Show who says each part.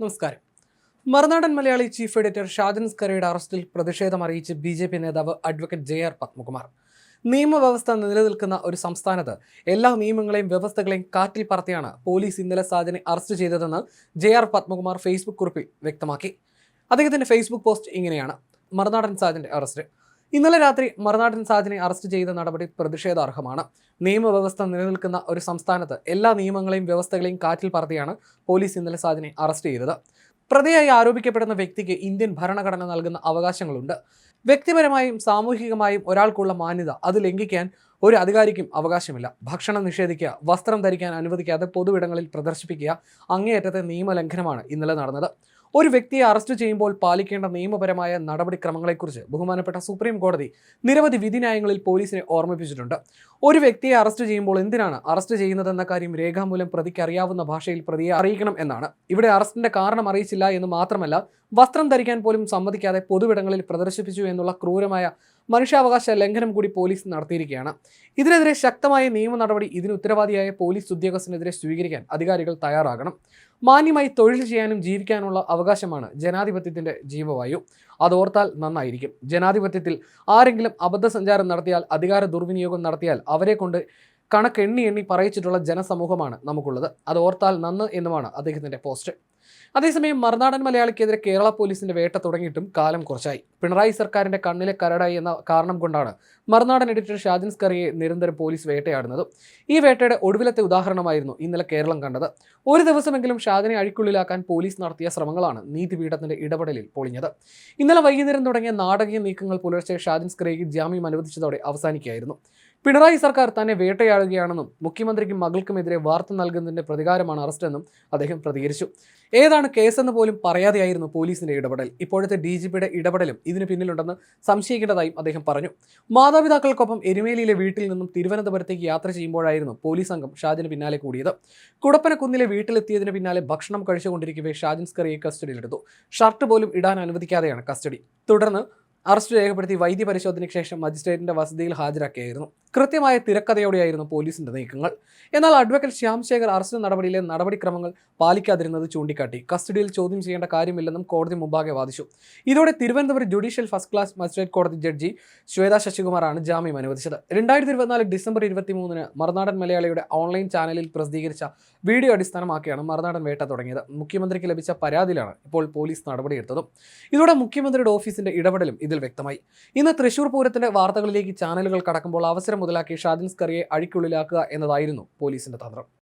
Speaker 1: നമസ്കാരം. Marunadan Malayali chief editor Shajan സ്കരയുടെ അറസ്റ്റിൽ പ്രതിഷേധം അറിയിച്ച് ബി ജെ പി നേതാവ് അഡ്വക്കേറ്റ് ജെ ആർ പത്മകുമാർ. നിയമവ്യവസ്ഥ നിലനിൽക്കുന്ന ഒരു സംസ്ഥാനത്ത് എല്ലാ നിയമങ്ങളെയും വ്യവസ്ഥകളെയും കാറ്റിൽ പറത്തിയാണ് പോലീസ് ഇന്നലെ സാജനെ അറസ്റ്റ് ചെയ്തതെന്ന് ജെ ആർ പത്മകുമാർ ഫേസ്ബുക്ക് കുറിപ്പിൽ വ്യക്തമാക്കി. അദ്ദേഹത്തിന്റെ ഫേസ്ബുക്ക് പോസ്റ്റ് ഇങ്ങനെയാണ്. മറുനാടൻ സാജന്റെ അറസ്റ്റ്. ഇന്നലെ രാത്രി മറുനാടൻ സാജനെ അറസ്റ്റ് ചെയ്ത നടപടി പ്രതിഷേധാർഹമാണ്. നിയമവ്യവസ്ഥ നിലനിൽക്കുന്ന ഒരു സംസ്ഥാനത്ത് എല്ലാ നിയമങ്ങളെയും വ്യവസ്ഥകളെയും കാറ്റിൽ പറത്തിയാണ് പോലീസ് ഇന്നലെ സാജനെ അറസ്റ്റ് ചെയ്തത്. പ്രതിയായി ആരോപിക്കപ്പെടുന്ന വ്യക്തിക്ക് ഇന്ത്യൻ ഭരണഘടന നൽകുന്ന അവകാശങ്ങളുണ്ട്. വ്യക്തിപരമായും സാമൂഹികമായും ഒരാൾക്കുള്ള മാന്യത അത് ലംഘിക്കാൻ ഒരു അധികാരിക്കും അവകാശമില്ല. ഭക്ഷണം നിഷേധിക്കുക വസ്ത്രം ധരിക്കാൻ അനുവദിക്കാതെ പൊതുവിടങ്ങളിൽ പ്രദർശിപ്പിക്കുക അങ്ങേയറ്റത്തെ നിയമലംഘനമാണ് ഇന്നലെ നടന്നത്. ഒരു വ്യക്തിയെ അറസ്റ്റ് ചെയ്യുമ്പോൾ പാലിക്കേണ്ട നിയമപരമായ നടപടിക്രമങ്ങളെക്കുറിച്ച് ബഹുമാനപ്പെട്ട സുപ്രീം കോടതി നിരവധി വിധിന്യായങ്ങളിൽ പോലീസിനെ ഓർമ്മിപ്പിച്ചിട്ടുണ്ട്. ഒരു വ്യക്തിയെ അറസ്റ്റ് ചെയ്യുമ്പോൾ എന്തിനാണ് അറസ്റ്റ് ചെയ്യുന്നതെന്ന കാര്യം രേഖാമൂലം പ്രതിക്ക് അറിയാവുന്ന ഭാഷയിൽ പ്രതിയെ അറിയിക്കണം എന്നാണ്. ഇവിടെ അറസ്റ്റിന്റെ കാരണം അറിയിച്ചില്ല എന്ന് മാത്രമല്ല വസ്ത്രം ധരിക്കാൻ പോലും സമ്മതിക്കാതെ പൊതുവിടങ്ങളിൽ പ്രദർശിപ്പിച്ചു എന്നുള്ള ക്രൂരമായ മനുഷ്യാവകാശ ലംഘനം കൂടി പോലീസ് നടത്തിയിരിക്കുകയാണ്. ഇതിനെതിരെ ശക്തമായ നിയമ നടപടി ഇതിന് ഉത്തരവാദിയായ പോലീസ് ഉദ്യോഗസ്ഥനെതിരെ സ്വീകരിക്കാൻ അധികാരികൾ തയ്യാറാകണം. മാന്യമായി തൊഴിൽ ചെയ്യാനും ജീവിക്കാനുള്ള അവകാശമാണ് ജനാധിപത്യത്തിന്റെ ജീവവായു. അതോർത്താൽ നന്നായിരിക്കും. ജനാധിപത്യത്തിൽ ആരെങ്കിലും അബദ്ധസഞ്ചാരം നടത്തിയാൽ അധികാര ദുർവിനിയോഗം നടത്തിയാൽ അവരെ കൊണ്ട് കണക്കെണ്ണി എണ്ണി എണ്ണി പറയിച്ചിട്ടുള്ള ജനസമൂഹമാണ് നമുക്കുള്ളത്. അത് ഓർത്താൽ നന്ന് എന്നുമാണ് അദ്ദേഹത്തിന്റെ പോസ്റ്റ്. അതേസമയം മറുനാടൻ മലയാളിക്കെതിരെ കേരള പോലീസിന്റെ വേട്ട തുടങ്ങിയിട്ടും കാലം കുറച്ചായി. പിണറായി സർക്കാരിന്റെ കണ്ണിലെ കരടായി എന്ന കാരണം കൊണ്ടാണ് മറുനാടൻ എഡിറ്റർ ഷാജിൻ സ്കറിയെ നിരന്തരം പോലീസ് വേട്ടയാടുന്നത്. ഈ വേട്ടയുടെ ഒടുവിലത്തെ ഉദാഹരണമായിരുന്നു ഇന്നലെ കേരളം കണ്ടത്. ഒരു ദിവസമെങ്കിലും ഷാജിനെ അഴിക്കുള്ളിലാക്കാൻ പോലീസ് നടത്തിയ ശ്രമങ്ങളാണ് നീതിപീഠത്തിന്റെ ഇടപെടലിൽ പൊളിഞ്ഞത്. ഇന്നലെ വൈകുന്നേരം തുടങ്ങിയ നാടകീയ നീക്കങ്ങൾ പുലർച്ചെ ഷാജിൻ സ്കറിയയ്ക്ക് ജാമ്യം അനുവദിച്ചതോടെ അവസാനിക്കുകയായിരുന്നു. പിണറായി സർക്കാർ തന്നെ വേട്ടയാടുകയാണെന്നും മുഖ്യമന്ത്രിക്കും മകൾക്കുമെതിരെ വാർത്ത നൽകുന്നതിന്റെ പ്രതികാരമാണ് അറസ്റ്റ് എന്നും അദ്ദേഹം പ്രതികരിച്ചു. ഏതാണ് കേസെന്ന് പോലും പറയാതെയായിരുന്നു പോലീസിന്റെ ഇടപെടൽ. ഇപ്പോഴത്തെ ഡി ജി പിയുടെ ഇടപെടലും ഇതിന് പിന്നിലുണ്ടെന്ന് സംശയിക്കേണ്ടതായും അദ്ദേഹം പറഞ്ഞു. മാതാപിതാക്കൾക്കൊപ്പം എരുമേലിയിലെ വീട്ടിൽ നിന്നും തിരുവനന്തപുരത്തേക്ക് യാത്ര ചെയ്യുമ്പോഴായിരുന്നു പോലീസ് സംഘം ഷാജിന് പിന്നാലെ കൂടിയത്. കുടപ്പനക്കുന്നിലെ വീട്ടിലെത്തിയതിന് പിന്നാലെ ഭക്ഷണം കഴിച്ചുകൊണ്ടിരിക്കവേ ഷാജിൻ കസ്റ്റഡിയിലെടുത്തു. ഷർട്ട് പോലും ഇടാൻ അനുവദിക്കാതെയാണ് കസ്റ്റഡി. തുടർന്ന് അറസ്റ്റ് രേഖപ്പെടുത്തി വൈദ്യ പരിശോധനയ്ക്ക് ശേഷം മജിസ്ട്രേറ്റിന്റെ വസതിയിൽ ഹാജരാക്കിയായിരുന്നു. കൃത്യമായ തിരക്കഥയോടെയായിരുന്നു പോലീസിന്റെ നീക്കങ്ങൾ. എന്നാൽ അഡ്വക്കേറ്റ് ശ്യാം ശേഖർ അറസ്റ്റ് നടപടിയിലെ നടപടിക്രമങ്ങൾ പാലിക്കാതിരുന്നത് ചൂണ്ടിക്കാട്ടി. കസ്റ്റഡിയിൽ ചോദ്യം ചെയ്യേണ്ട കാര്യമില്ലെന്നും കോടതി മുമ്പാകെ വാദിച്ചു. ഇതോടെ Thiruvananthapuram judicial first class magistrate കോടതി ജഡ്ജി ശ്വേത ശശികുമാറാണ് ജാമ്യം അനുവദിച്ചത്. രണ്ടായിരത്തി ഇരുപത്തിനാല് ഡിസംബർ ഇരുപത്തി മൂന്നിന് മറുനാടൻ മലയാളിയുടെ ഓൺലൈൻ ചാനലിൽ പ്രസിദ്ധീകരിച്ച വീഡിയോ അടിസ്ഥാനമാക്കിയാണ് മറുനാടൻ വേട്ട തുടങ്ങിയത്. മുഖ്യമന്ത്രിക്ക് ലഭിച്ച പരാതിയിലാണ് ഇപ്പോൾ പോലീസ് നടപടിയെടുത്തതും. ഇതോടെ മുഖ്യമന്ത്രിയുടെ ഓഫീസിന്റെ ഇടപെടലും ഇതിൽ വ്യക്തമായി. ഇന്ന് തൃശൂർ പൂരത്തിന്റെ വാർത്തകളിലേക്ക് ചാനലുകൾ കടക്കുമ്പോൾ അവസരം മുതലാക്കി ഷാജിൻ കറിയെ അഴിക്കുള്ളിലാക്കുക എന്നതായിരുന്നു പോലീസിന്റെ തന്ത്രം.